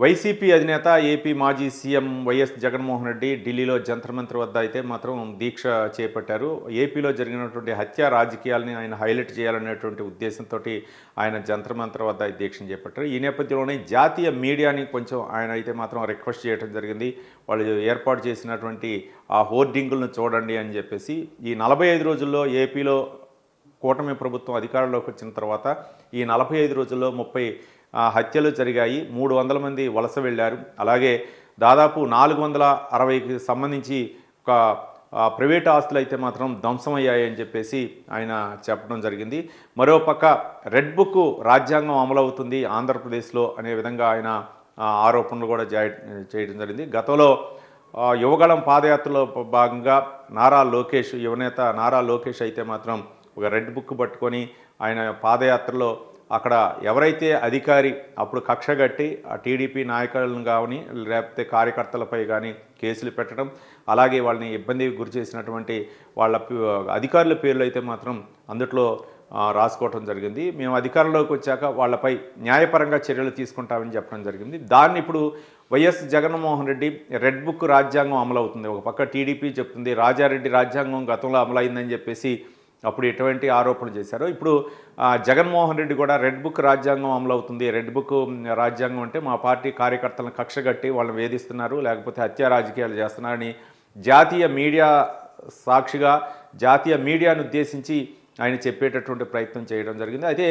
YCP అధినేత AP మాజీ CM YS Jaganmohan Reddy ఢిల్లీలో జంతర్ మంత్రి వద్ద అయితే మాత్రం దీక్ష చేపట్టారు. ఏపీలో జరిగినటువంటి హత్య రాజకీయాలని ఆయన హైలైట్ చేయాలనేటువంటి ఉద్దేశంతో ఆయన జంతర్ మంత్ర వద్ద ఈ దీక్షను చేపట్టారు. ఈ నేపథ్యంలోనే జాతీయ మీడియాని కొంచెం ఆయన అయితే మాత్రం రిక్వెస్ట్ చేయడం జరిగింది. వాళ్ళు ఏర్పాటు చేసినటువంటి ఆ హోర్డింగులను చూడండి అని చెప్పేసి ఈ నలభై ఐదు రోజుల్లో ఏపీలో కూటమి ప్రభుత్వం అధికారంలోకి వచ్చిన తర్వాత ఈ నలభై ఐదు రోజుల్లో ముప్పై హత్యలు జరిగాయి. మూడు వందల మంది వలస వెళ్ళారు. అలాగే దాదాపు నాలుగు వందల అరవైకి సంబంధించి ఒక ప్రైవేట్ ఆస్తులు అయితే మాత్రం ధ్వంసమయ్యాయని చెప్పేసి ఆయన చెప్పడం జరిగింది. మరోపక్క రెడ్ బుక్ రాజ్యాంగం అమలవుతుంది ఆంధ్రప్రదేశ్లో అనే విధంగా ఆయన ఆరోపణలు కూడా జాయ- చేయడం జరిగింది. గతంలో యువగళం పాదయాత్రలో భాగంగా నారా లోకేష్ యువనేత నారా లోకేష్ అయితే మాత్రం ఒక రెడ్ బుక్ పట్టుకొని ఆయన పాదయాత్రలో అక్కడ ఎవరైతే అధికారి అప్పుడు కక్ష కట్టి ఆ టీడీపీ నాయకులను కానీ లేకపోతే కార్యకర్తలపై కానీ కేసులు పెట్టడం అలాగే వాళ్ళని ఇబ్బందికి గురి చేసినటువంటి వాళ్ళ అధికారుల పేర్లు అయితే మాత్రం అందుట్లో రాసుకోవటం జరిగింది. మేము అధికారంలోకి వచ్చాక వాళ్ళపై న్యాయపరంగా చర్యలు తీసుకుంటామని చెప్పడం జరిగింది. దాన్ని ఇప్పుడు YS Jaganmohan Reddy red book రాజ్యాంగం అమలవుతుంది. ఒక పక్క టీడీపీ చెప్తుంది రాజారెడ్డి రాజ్యాంగం గతంలో అమలైందని చెప్పేసి అప్పుడు ఎటువంటి ఆరోపణలు చేశారో. ఇప్పుడు జగన్మోహన్ రెడ్డి కూడా రెడ్ బుక్ రాజ్యాంగం అమలవుతుంది. రెడ్ బుక్ రాజ్యాంగం అంటే మా పార్టీ కార్యకర్తలను కక్ష కట్టి వాళ్ళని వేధిస్తున్నారు లేకపోతే హత్యా రాజకీయాలు చేస్తున్నారని జాతీయ మీడియా సాక్షిగా జాతీయ మీడియాను ఉద్దేశించి ఆయన చెప్పేటటువంటి ప్రయత్నం చేయడం జరిగింది. అయితే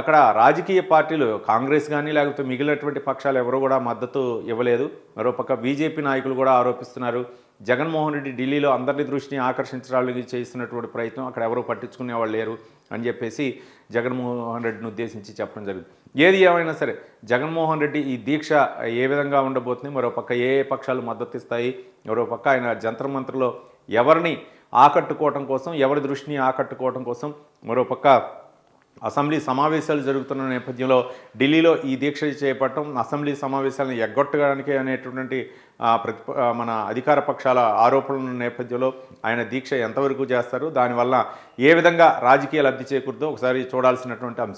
అక్కడ రాజకీయ పార్టీలు కాంగ్రెస్ కానీ లేకపోతే మిగిలినటువంటి పక్షాలు ఎవరు కూడా మద్దతు ఇవ్వలేదు. మరోపక్క బీజేపీ నాయకులు కూడా ఆరోపిస్తున్నారు. జగన్మోహన్ రెడ్డి ఢిల్లీలో అందరిని దృష్టిని ఆకర్షించడానికి చేస్తున్నటువంటి ప్రయత్నం అక్కడ ఎవరు పట్టించుకునే వాళ్ళు లేరు అని చెప్పేసి జగన్మోహన్ రెడ్డిని ఉద్దేశించి చెప్పడం జరిగింది. ఏది ఏమైనా సరే జగన్మోహన్ రెడ్డి ఈ దీక్ష ఏ విధంగా ఉండబోతుంది మరోపక్క ఏ ఏ పక్షాలు మద్దతు ఇస్తాయి మరోపక్క ఆయన జంతర్ మంత్రలో ఎవరిని ఆకట్టుకోవటం కోసం ఎవరి దృష్టిని ఆకట్టుకోవటం కోసం మరోపక్క అసెంబ్లీ సమావేశాలు జరుగుతున్న నేపథ్యంలో ఢిల్లీలో ఈ దీక్ష చేపట్టడం అసెంబ్లీ సమావేశాలను ఎగ్గొట్టడానికి అనేటువంటి ప్రతి మన అధికార పక్షాల ఆరోపణల నేపథ్యంలో ఆయన దీక్ష ఎంతవరకు చేస్తారు దానివల్ల ఏ విధంగా రాజకీయ లబ్ధి చేకూరుతుందో ఒకసారి చూడాల్సినటువంటి అంశం.